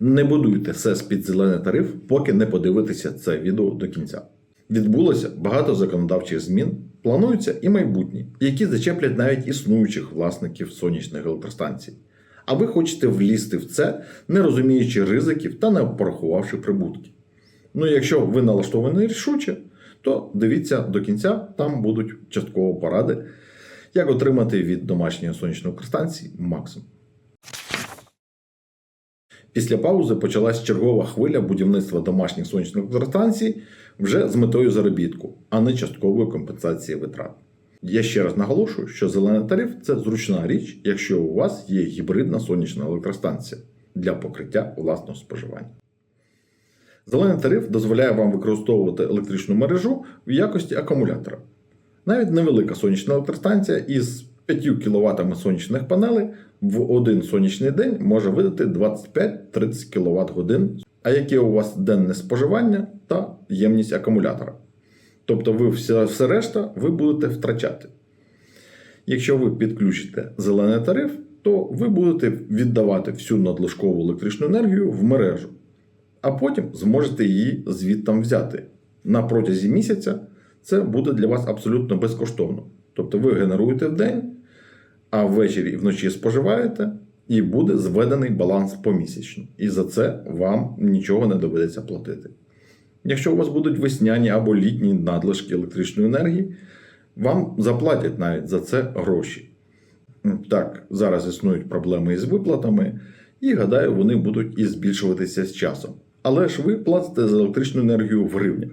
Не будуйте СЕС під зелений тариф, поки не подивитеся це відео до кінця. Відбулося багато законодавчих змін, плануються і майбутні, які зачеплять навіть існуючих власників сонячних електростанцій. А ви хочете влізти в це, не розуміючи ризиків та не порахувавши прибутки. Ну, якщо ви налаштовані рішуче, то дивіться до кінця, там будуть частково поради, як отримати від домашньої сонячної електростанції максимум. Після паузи почалась чергова хвиля будівництва домашніх сонячних електростанцій вже з метою заробітку, а не часткової компенсації витрат. Я ще раз наголошую, що зелений тариф це зручна річ, якщо у вас є гібридна сонячна електростанція для покриття власного споживання. Зелений тариф дозволяє вам використовувати електричну мережу в якості акумулятора. Навіть невелика сонячна електростанція із 5 кВт сонячних панелей в один сонячний день може видати 25-30 кВт годин, а яке у вас денне споживання та ємність акумулятора. Тобто ви все, все решта ви будете втрачати. Якщо ви підключите зелений тариф, то ви будете віддавати всю надлишкову електричну енергію в мережу, а потім зможете її звідтам взяти. На протязі місяця це буде для вас абсолютно безкоштовно. Тобто ви генеруєте в день, а ввечері і вночі споживаєте, і буде зведений баланс помісячно. І за це вам нічого не доведеться платити. Якщо у вас будуть весняні або літні надлишки електричної енергії, вам заплатять навіть за це гроші. Так, зараз існують проблеми із виплатами, і гадаю, вони будуть і збільшуватися з часом. Але ж ви платите за електричну енергію в гривнях.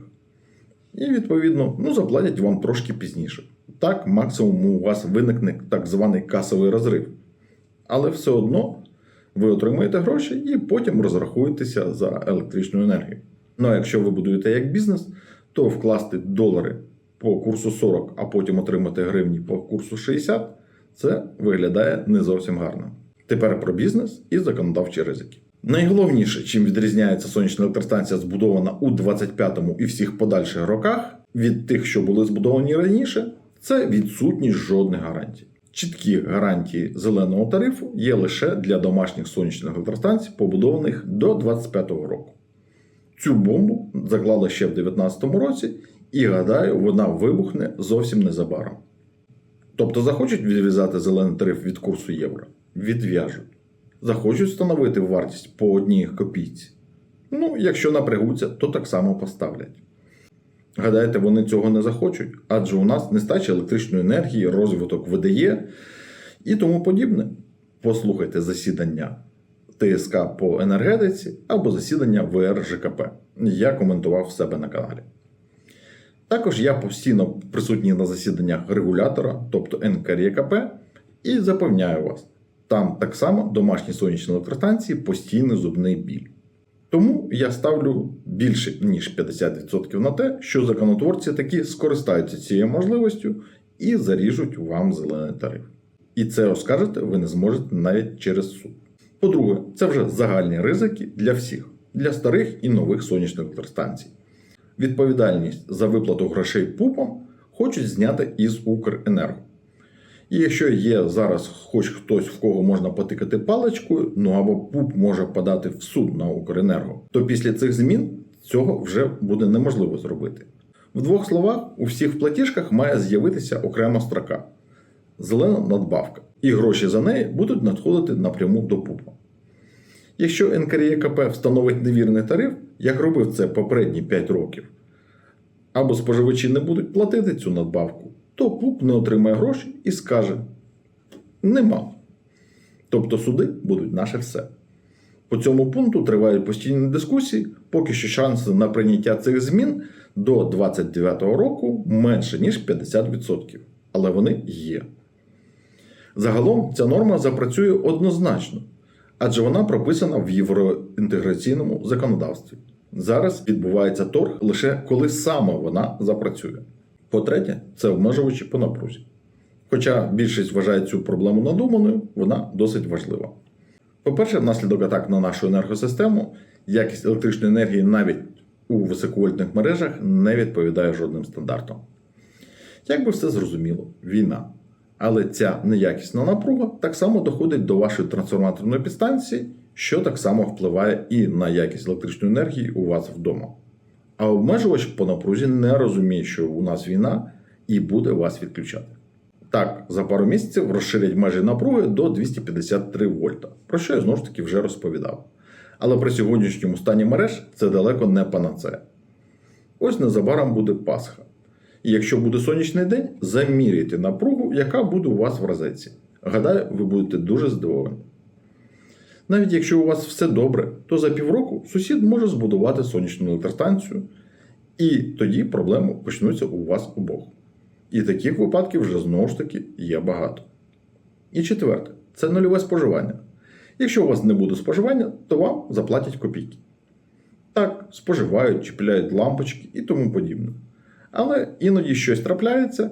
І, відповідно, ну, заплатять вам трошки пізніше. Так, максимум у вас виникне так званий касовий розрив. Але все одно ви отримуєте гроші і потім розрахуєтеся за електричну енергію. Ну а якщо ви будуєте як бізнес, то вкласти долари по курсу 40, а потім отримати гривні по курсу 60, це виглядає не зовсім гарно. Тепер про бізнес і законодавчі ризики. Найголовніше, чим відрізняється сонячна електростанція, збудована у 25-му і всіх подальших роках від тих, що були збудовані раніше, це відсутність жодних гарантій. Чіткі гарантії зеленого тарифу є лише для домашніх сонячних електростанцій, побудованих до 25-го року. Цю бомбу заклали ще в 2019 році, і гадаю, вона вибухне зовсім незабаром. Тобто захочуть відв'язати зелений тариф від курсу євро, відв'яжуть. Захочуть встановити вартість по одній копійці. Ну, якщо напрягуться, то так само поставлять. Гадаєте, вони цього не захочуть, адже у нас нестача електричної енергії, розвиток ВДЄ і тому подібне. Послухайте засідання ТСК по енергетиці або засідання ВРЖКП. Я коментував в себе на каналі. Також я постійно присутній на засіданнях регулятора, тобто НКРЄКП, і запевняю вас, там так само домашні сонячні електростанції постійний зубний біль. Тому я ставлю більше ніж 50% на те, що законотворці таки скористаються цією можливістю і заріжуть вам зелений тариф. І це оскаржити ви не зможете навіть через суд. По-друге, це вже загальні ризики для всіх, для старих і нових сонячних електростанцій. Відповідальність за виплату грошей ПУПам хочуть зняти із Укренерго. І якщо є зараз хоч хтось, в кого можна потикати паличкою, ну або ПУП може подати в суд на Укренерго, то після цих змін цього вже буде неможливо зробити. В двох словах, у всіх платіжках має з'явитися окрема строка зелена надбавка, і гроші за неї будуть надходити напряму до ПУПа. Якщо НКРЄКП встановить невірний тариф, як робив це попередні 5 років, або споживачі не будуть платити цю надбавку, то ПУП не отримає гроші і скаже: нема. Тобто суди будуть наше все. По цьому пункту тривають постійні дискусії, поки що шанси на прийняття цих змін до 2029 року менше, ніж 50%. Але вони є. Загалом ця норма запрацює однозначно, адже вона прописана в євроінтеграційному законодавстві. Зараз відбувається торг лише коли саме вона запрацює. По-третє, це обмежувачі по напрузі. Хоча більшість вважає цю проблему надуманою, вона досить важлива. По-перше, внаслідок атак на нашу енергосистему, якість електричної енергії навіть у високовольтних мережах не відповідає жодним стандартам. Як би все зрозуміло, війна. Але ця неякісна напруга так само доходить до вашої трансформаторної підстанції що так само впливає і на якість електричної енергії у вас вдома. А обмежувач по напрузі не розуміє, що у нас війна і буде вас відключати. Так, за пару місяців розширять межі напруги до 253 вольта, про що я знову ж таки вже розповідав. Але при сьогоднішньому стані мереж це далеко не панацея. Ось незабаром буде Пасха. І якщо буде сонячний день, заміряйте напругу, яка буде у вас в розетці. Гадаю, ви будете дуже здивовані. Навіть якщо у вас все добре, то за півроку сусід може збудувати сонячну електростанцію, і тоді проблеми почнуться у вас обох. І таких випадків вже знову ж таки є багато. І четверте це нульове споживання. Якщо у вас не буде споживання, то вам заплатять копійки. Так, споживають, чіпляють лампочки і тому подібне. Але іноді щось трапляється,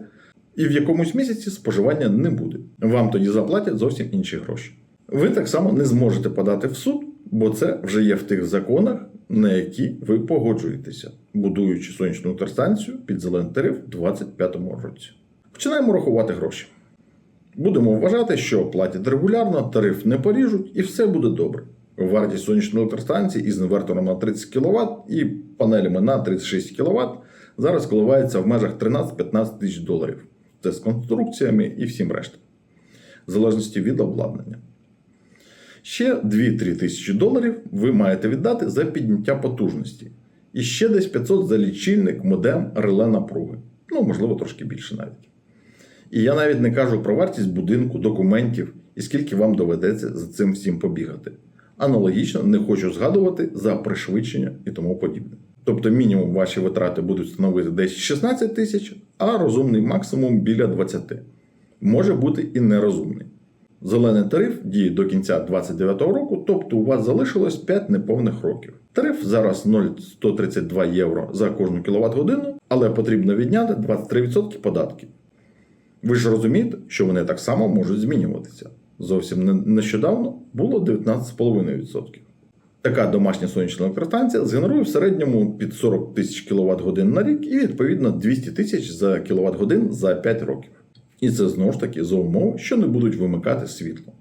і в якомусь місяці споживання не буде. Вам тоді заплатять зовсім інші гроші. Ви так само не зможете подати в суд, бо це вже є в тих законах, на які ви погоджуєтеся, будуючи сонячну електростанцію під зелений тариф у 2025 році. Починаємо рахувати гроші. Будемо вважати, що платять регулярно, тариф не поріжуть і все буде добре. Вартість сонячної електростанції із інвертором на 30 кВт і панелями на 36 кВт зараз коливається в межах 13-15 тисяч доларів. Це з конструкціями і всім решта. В залежності від обладнання. Ще 2-3 тисячі доларів ви маєте віддати за підняття потужності. І ще десь 500 за лічильник, модем, реле напруги. Ну, можливо, трошки більше навіть. І я навіть не кажу про вартість будинку, документів і скільки вам доведеться за цим всім побігати. Аналогічно не хочу згадувати за пришвидшення і тому подібне. Тобто мінімум ваші витрати будуть становити десь 16 тисяч, а розумний максимум біля 20. Може бути і нерозумний. Зелений тариф діє до кінця 2029 року, тобто у вас залишилось 5 неповних років. Тариф зараз 0,132 євро за кожну кВт годину, але потрібно відняти 23% податків. Ви ж розумієте, що вони так само можуть змінюватися. Зовсім нещодавно було 19,5%. Така домашня сонячна електростанція згенерує в середньому під 40 тисяч кВт годин на рік і відповідно 200 тисяч за кВт годин за 5 років. І це знову ж таки за умови, що не будуть вимикати світло.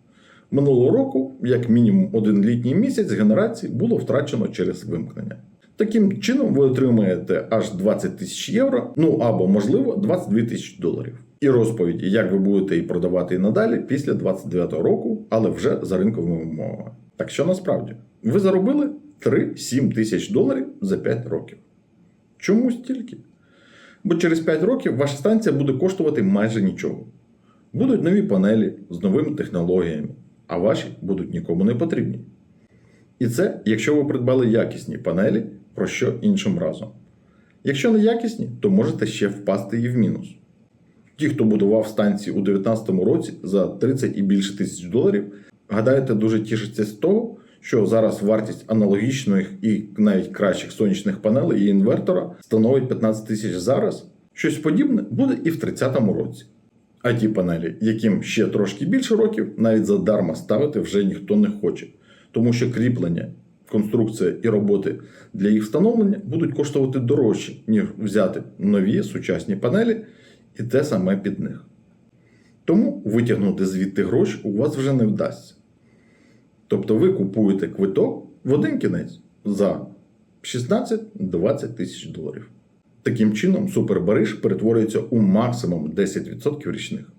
Минулого року, як мінімум один літній місяць генерації було втрачено через вимкнення. Таким чином, ви отримаєте аж 20 тисяч євро, ну або, можливо, 22 тисячі доларів. І розповіді, як ви будете її продавати і надалі після 29 року, але вже за ринковими умовами. Так що насправді ви заробили 3-7 тисяч доларів за 5 років. Чому стільки? Бо через 5 років ваша станція буде коштувати майже нічого. Будуть нові панелі з новими технологіями, а ваші будуть нікому не потрібні. І це, якщо ви придбали якісні панелі, про що іншим разом. Якщо не якісні, то можете ще впасти і в мінус. Ті, хто будував станції у 2019 році за 30 і більше тисяч доларів, гадаєте, дуже тішаться з того, що зараз вартість аналогічних і навіть кращих сонячних панелей і інвертора становить 15 тисяч зараз. Щось подібне буде і в 30-му році. А ті панелі, яким ще трошки більше років, навіть задарма ставити вже ніхто не хоче, тому що кріплення, конструкція і роботи для їх встановлення будуть коштувати дорожче, ніж взяти нові сучасні панелі і те саме під них. Тому витягнути звідти гроші у вас вже не вдасться. Тобто ви купуєте квиток в один кінець за 16-20 тисяч доларів. Таким чином, супербариш перетворюється у максимум 10% річних.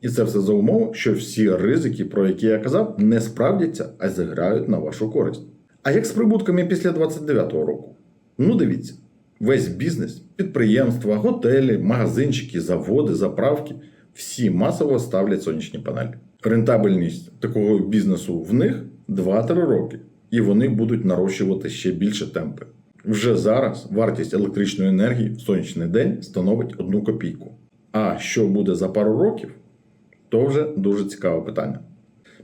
І це все за умови, що всі ризики, про які я казав, не справдяться, а зіграють на вашу користь. А як з прибутками після 29-го року? Ну, дивіться, весь бізнес, підприємства, готелі, магазинчики, заводи, заправки всі масово ставлять сонячні панелі. Рентабельність такого бізнесу в них 2-3 роки, і вони будуть нарощувати ще більше темпи. Вже зараз вартість електричної енергії в сонячний день становить 1 копійку. А що буде за пару років, то вже дуже цікаве питання.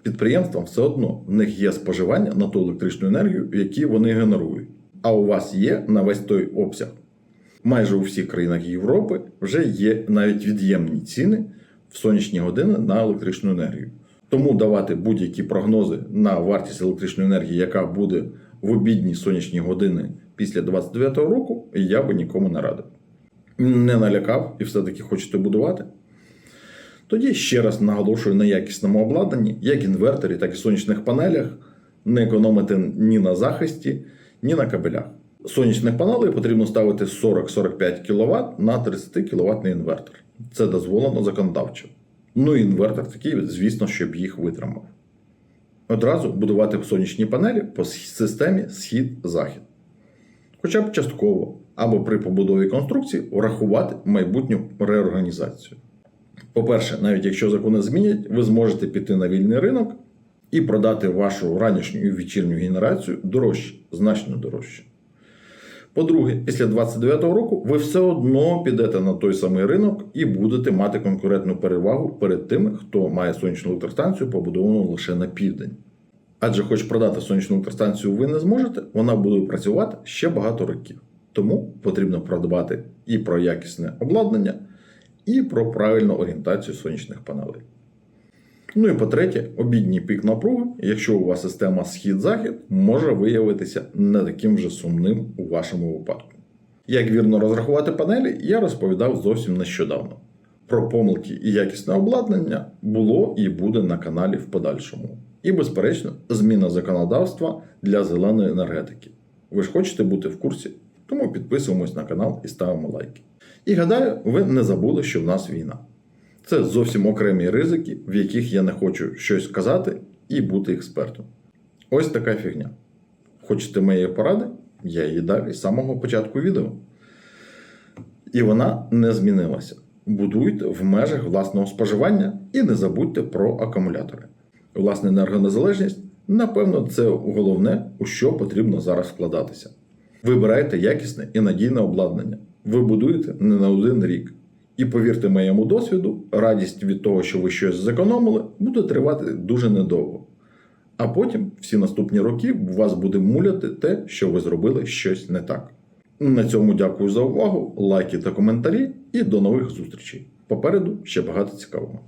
Підприємствам все одно в них є споживання на ту електричну енергію, яку вони генерують. А у вас є на весь той обсяг. Майже у всіх країнах Європи вже є навіть від'ємні ціни в сонячні години на електричну енергію. Тому давати будь-які прогнози на вартість електричної енергії, яка буде в обідні сонячні години після 29-го року, я би нікому не радив. Не налякав і все-таки хочете будувати. Тоді ще раз наголошую на якісному обладнанні, як інверторі, так і сонячних панелях. не економити ні на захисті, ні на кабелях. Сонячних панелей потрібно ставити 40-45 кВт на 30 кВт інвертор. Це дозволено законодавчо. Ну і інвертор такий, звісно, щоб їх витримав. Одразу будувати сонячні панелі по системі схід-захід. Хоча б частково або при побудові конструкції врахувати майбутню реорганізацію. По-перше, навіть якщо закони змінять, ви зможете піти на вільний ринок і продати вашу ранішню і вечірню генерацію дорожче, значно дорожче. По-друге, після 29-го року ви все одно підете на той самий ринок і будете мати конкурентну перевагу перед тими, хто має сонячну електростанцію, побудовану лише на південь. Адже, хоч продати сонячну електростанцію ви не зможете, вона буде працювати ще багато років. Тому потрібно продбати і про якісне обладнання, і про правильну орієнтацію сонячних панелей. Ну і по-третє, обідній пік напруги, якщо у вас система схід-захід, може виявитися не таким вже сумним у вашому випадку. Як вірно розрахувати панелі, я розповідав зовсім нещодавно. Про помилки і якісне обладнання було і буде на каналі в подальшому. І, безперечно, зміна законодавства для зеленої енергетики. Ви ж хочете бути в курсі, тому підписуємось на канал і ставимо лайки. І гадаю, ви не забули, що в нас війна. Це зовсім окремі ризики, в яких я не хочу щось казати і бути експертом. Ось така фігня. Хочете моєї поради? Я її дав із самого початку відео. І вона не змінилася. Будуйте в межах власного споживання і не забудьте про акумулятори. Власна енергонезалежність, напевно, це головне, у що потрібно зараз вкладатися. Вибирайте якісне і надійне обладнання. Ви будуєте не на один рік. І повірте моєму досвіду, радість від того, що ви щось зекономили, буде тривати дуже недовго. А потім, всі наступні роки, вас буде муляти те, що ви зробили щось не так. На цьому дякую за увагу, лайки та коментарі, і до нових зустрічей. Попереду ще багато цікавого.